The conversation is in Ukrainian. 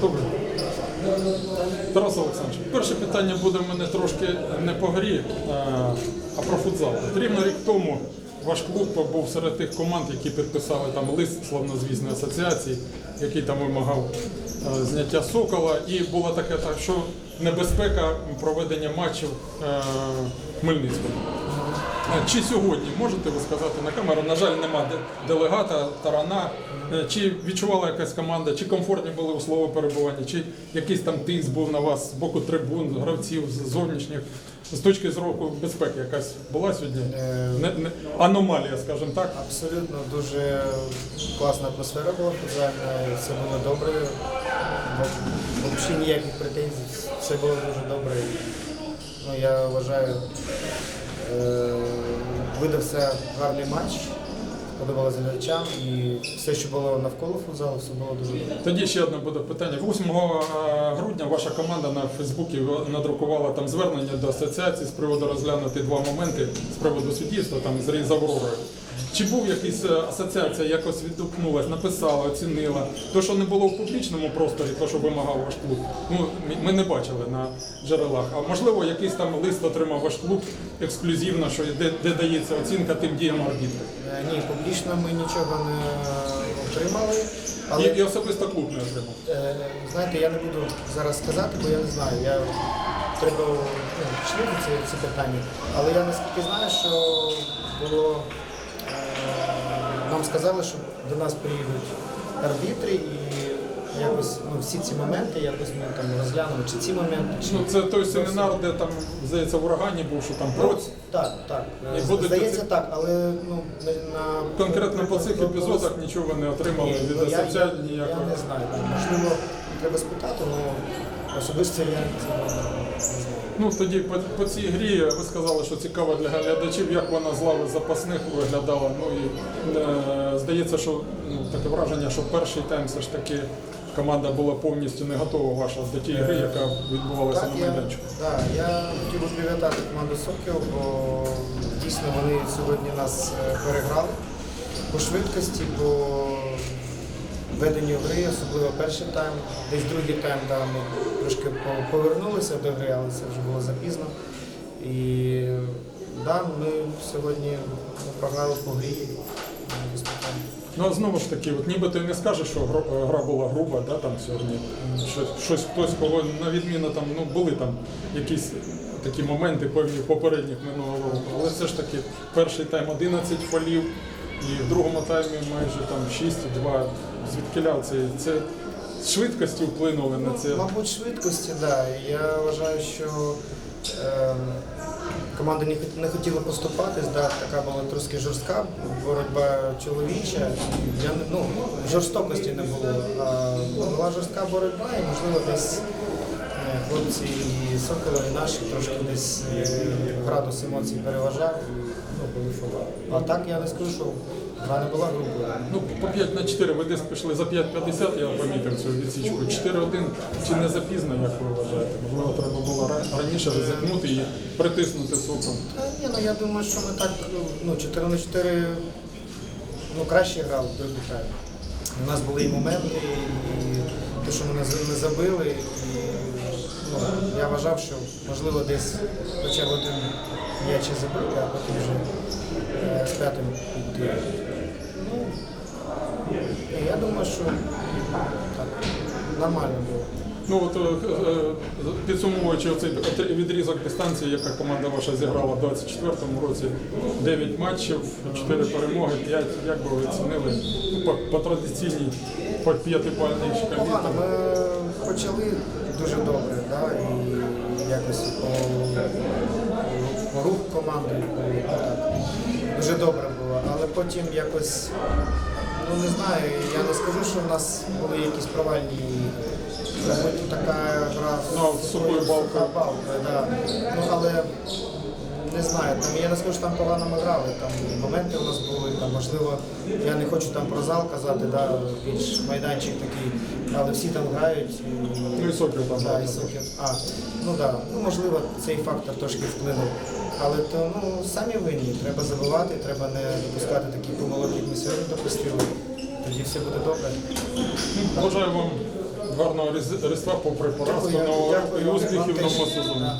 Добре. Тарас Олександрович, перше питання буде в мене трошки не по грі, а, про футзал. Рівно рік тому ваш клуб був серед тих команд, які підписали там лист славнозвісної асоціації, який там вимагав зняття сокола. І було таке, так, що небезпека проведення матчів Хмельницькому. Чи сьогодні можете ви сказати на камеру? На жаль, нема делегата, тарана. Е, Чи відчувала якась команда, чи комфортні були услови перебування, чи якийсь там тиск був на вас з боку трибун, гравців, зовнішніх, з точки зору безпеки якась була сьогодні? Е, Не, не, аномалія, скажімо так. Абсолютно дуже класна атмосфера була футзальна, і все було добре. Взагалі ніяких претензій, все було дуже добре. Ну, я вважаю, е, видався гарний матч, подобалося глядачам і все, що було навколо футзалу, все було дуже. Тоді ще одне буде питання. 8 грудня ваша команда на Фейсбуці надрукувала там звернення до асоціації з приводу розглянути два моменти з приводу суддівства там з з Авророю. Чи був якийсь е, асоціація, якось відгукнулась, написала, оцінила? То, що не було в публічному просторі, то, що вимагав ваш клуб, ну ми- не бачили на джерелах. А можливо, якийсь там лист отримав ваш клуб ексклюзивно, що де, де дається оцінка тим діям арбітрів. Е, Ні, публічно ми нічого не отримали. Але І, і особисто клуб не отримав. Е, Знаєте, я не буду зараз сказати, бо я не знаю. Я треба ну, уточнити це, це питання. Але я наскільки знаю, що було нам сказали, що до нас приїдуть арбітри і якось ну, всі ці моменти якось ми там розглянемо, чи ці моменти, чи Ну, це той семінар, де там, здається, в урагані був, що там Ну, так, так. І Е, будуть Здається, оці- так, але ну на на- Конкретно по цих епізодах нічого ви не отримали від ну, я, я, я ніякого. не знаю. Можливо, треба спитати, але особисто я не знаю. Ну тоді по, по цій грі ви сказали, що цікаво для глядачів, як вона з лави запасних виглядала. Ну і е, здається, що ну, таке враження, що перший тайм все ж таки команда була повністю не готова ваша до тієї гри, яка відбувалася Так, на я, майданчику. да, я хотів би привітати команду Сокіл, бо дійсно вони сьогодні нас е, переграли по швидкості, по веденню гри, особливо перший тайм. Десь другий тайм да, ми трошки повернулися до гри, але це вже було запізно. І да, ми сьогодні програли по грі. ну, знову ж таки, от нібито і не скажеш, що гра була груба, да, там сьогодні. Щось, щось хтось кого на відміну там, ну були там якісь такі моменти певні попередніх минулого року. Але все ж таки перший тайм 11 фолів, і в другому таймі майже там 6-2. Звідки це? Це швидкості вплинули на це. Мабуть, швидкості, так. Да. Я вважаю, що е, команда не, хотіла поступатись, да, така була трошки жорстка, боротьба чоловіча. Я, ну, жорстокості не було. А була жорстка боротьба і, можливо, десь хлопці і Сокола, і наші трошки десь е, градус емоцій переважав ну, були фола. А так я не скажу, що гра не була грубою. Ну, по 5 на 4 ви десь пішли за 5.50, я помітив цю відсічку. 4-1 чи не запізно, як ви вважаєте? Можливо, треба було раніше ризикнути і притиснути соком. Та ні, ну я думаю, що ми так ну, 4 на 4 ну, краще грали в другий. У нас були і моменти, і те, що ми не забили. І, ну, я вважав, що можливо десь хоча б один м'яч забити, а потім вже е, з п'ятим піти. Ну, я думаю, що так, нормально було. Ну от е, е, підсумовуючи отри- відрізок дистанції, яка команда ваша зіграла в 24-му році, 9 матчів, 4 перемоги, 5, як би ви оцінили ну, по, по традиційній по п'ятибальній шкалі. Погано, ми почали дуже добре, якось по, по рух команди дуже добре було, але потім якось, ну не знаю, я не скажу, що в нас були якісь провальні ігри. Така гра Ну, з сухою балкою. балка, да. Ну, але не знаю, там я не скажу, що там погано ми грали, там моменти у нас були, там можливо, я не хочу там про зал казати, да, більш майданчик такий, але всі там грають. Ну і Сокіл там Да, і Сокіл. А, ну да, ну можливо, цей фактор трошки вплинув. Але то ну самі винні, треба забувати, треба не допускати такі помилок, як ми сьогодні допустили. Тоді все буде добре. Бажаю вам гарного Різ- Різдва попри поразку і успіхів в новому сезоні.